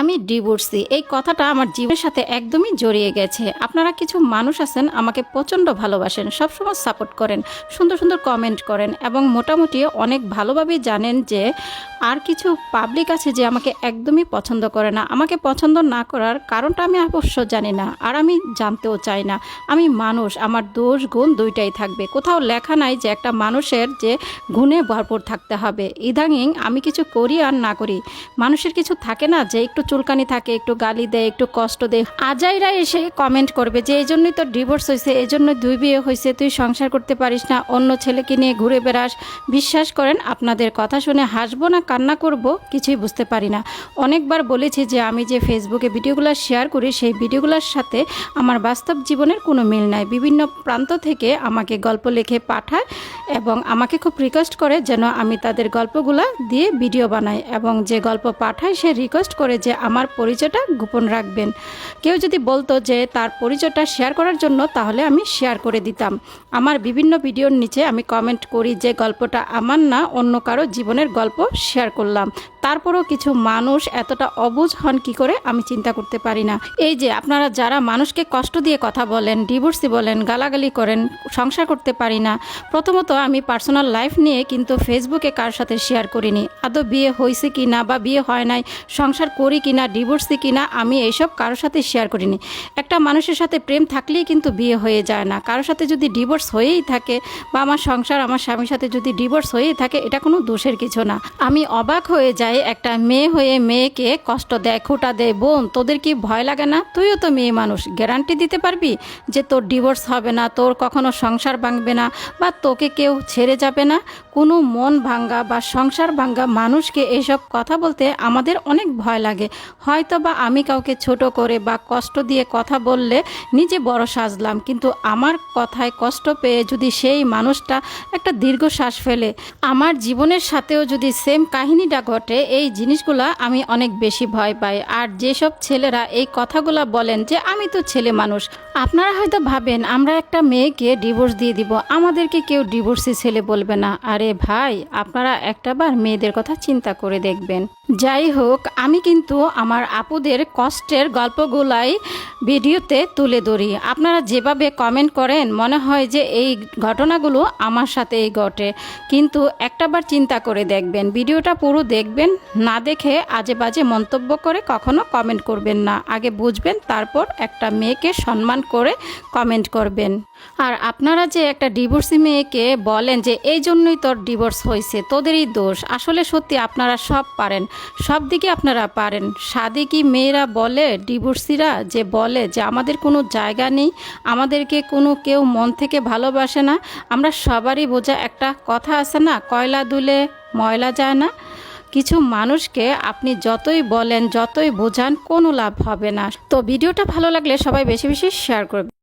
আমি ডিভোর্সি। এই কথাটা আমার জীবনের সাথে একদমই জড়িয়ে গেছে। আপনারা কিছু মানুষ আছেন, আমাকে প্রচণ্ড ভালোবাসেন, সবসময় সাপোর্ট করেন, সুন্দর সুন্দর কমেন্ট করেন এবং মোটামুটি অনেক ভালোভাবেই জানেন যে আর কিছু পাবলিক আছে যে আমাকে একদমই পছন্দ করে না। আমাকে পছন্দ না করার কারণটা আমি অবশ্য জানি না আর আমি জানতেও চাই না। আমি মানুষ, আমার দোষ গুণ দুইটাই থাকবে। কোথাও লেখা নাই যে একটা মানুষের যে গুণে ভরপুর থাকতে হবে। ইদানিং আমি কিছু করি আর না করি। মানুষের কিছু থাকে না যে একটু চুলকানি থাকে, একটু গালি দেয়, একটু কষ্ট দেয়। আজাইরা এসে কমেন্ট করবে যে এই জন্যই তোর ডিভোর্স হয়েছে এই জন্য দুই বিয়ে হয়েছে তুই সংসার করতে পারিস না, অন্য ছেলেকে নিয়ে ঘুরে বেড়াস। বিশ্বাস করেন, আপনাদের কথা শুনে হাসবো না, কান্না করব, কিছুই বুঝতে পারি না। অনেকবার বলেছি যে, আমি যে ফেসবুকে ভিডিওগুলো শেয়ার করি, সেই ভিডিওগুলোর সাথে আমার বাস্তব জীবনের কোনো মিল নাই। বিভিন্ন প্রান্ত থেকে আমাকে গল্প লিখে পাঠায় এবং আমাকে খুব রিকোয়েস্ট করে যেন আমি তাদের গল্পগুলো দিয়ে ভিডিও বানাই এবং যে গল্প পাঠায়, সে রিকোয়েস্ট করে যে আমার পরিচয়টা গোপন রাখবেন। কেউ যদি বলতো যে তার পরিচয়টা শেয়ার করার জন্য, তাহলে আমি শেয়ার করে দিতাম। আমার বিভিন্ন ভিডিওর নিচে আমি কমেন্ট করি যে গল্পটা আমার না, অন্য কারও জীবনের গল্প শেয়ার করলাম। তারপরেও কিছু মানুষ এতটা অবুঝ হন কি করে আমি চিন্তা করতে পারি না। এই যে আপনারা যারা মানুষকে কষ্ট দিয়ে কথা বলেন, ডিভোর্সি বলেন, গালাগালি করেন, সংসার করতে পারি না। প্রথমত আমি পার্সোনাল লাইফ নিয়ে কিন্তু ফেসবুকে কার সাথে শেয়ার করিনি। আদৌ বিয়ে হয়েছে কি না বা বিয়ে হয় নাই, সংসার করি কি না ডিভোর্সি কি না আমি এইসব কারোর সাথে শেয়ার করিনি। একটা মানুষের সাথে প্রেম থাকলেই কিন্তু বিয়ে হয়ে যায় না। কারোর সাথে যদি ডিভোর্স হয়েই থাকে বা আমার সংসার, আমার স্বামীর সাথে যদি ডিভোর্স হয়েই থাকে, এটা কোনো দোষের কিছু না। আমি অবাক হয়ে যাই একটা মেয়ে হয়ে মেয়েকে কষ্ট দেয়, খোটা দেয়, বোন, তোদের কি ভয় লাগে না? তুইও তো মেয়ে মানুষ। গ্যারান্টি দিতে পারবি যে তোর ডিভোর্স হবে না, তোর কখনো সংসার ভাঙবে না বা তোকে কেউ ছেড়ে যাবে না? কোনো মন ভাঙ্গা বা সংসার ভাঙ্গা মানুষকে এসব কথা বলতে আমাদের অনেক ভয় লাগে। হয়তো বা আমি কাউকে ছোট করে বা কষ্ট দিয়ে কথা বললে নিজে বড় সাজলাম, কিন্তু আমার কথায় কষ্ট পেয়ে যদি সেই মানুষটা একটা দীর্ঘশ্বাস ফেলে, আমার জীবনের সাথেও যদি সেম কাহিনীটা ঘটে এই জিনিসগুলা আমি অনেক বেশি ভয় পাই। আর যেসব ছেলেরা এই কথাগুলা বলেন যে, আমি তো ছেলে মানুষ, আপনারা হয়তো ভাবেন আমরা একটা মেয়েকে ডিভোর্স দিয়ে দিব, আমাদেরকে কেউ ডিভোর্সি ছেলে বলবে না। আরে ভাই, আপনারা একটাবার মেয়েদের কথা চিন্তা করে দেখবেন। যাই হোক আমি কিন্তু আমার আপুদের কষ্টের গল্পগুলাই ভিডিওতে তুলে ধরি। আপনারা যেভাবে কমেন্ট করেন, মনে হয় যে এই ঘটনাগুলো আমার সাথেই ঘটে। কিন্তু একটাবার চিন্তা করে দেখবেন, ভিডিওটা পুরো দেখবেন, না দেখে আজে বাজে মন্তব্য করে কখনো কমেন্ট করবেন না। আগে বুঝবেন, তারপর একটা মেয়েকে সম্মান করে কমেন্ট করবেন। আর আপনারা যে একটা ডিভোর্সি মেয়েকে বলেন যে, এই জন্যই তোর ডিভোর্স হয়েছে তোদেরই দোষ। আসলে সত্যি আপনারা সব পারেন। সব দিকে আপনারা পারেন। সাদে কি মেয়েরা বলে, ডিভোর্সিরা যে বলে যে আমাদের কোনো জায়গা নেই, আমাদেরকে কোনো কেউ মন থেকে ভালোবাসে না, আমরা সবারই বোঝা একটা কথা আছে না, কয়লা দুলে ময়লা যায় না। কিছু মানুষকে আপনি যতই বলেন, যতই বোঝান, কোনো লাভ হবে না। তো ভিডিওটা ভালো লাগলে সবাই বেশি বেশি শেয়ার করবে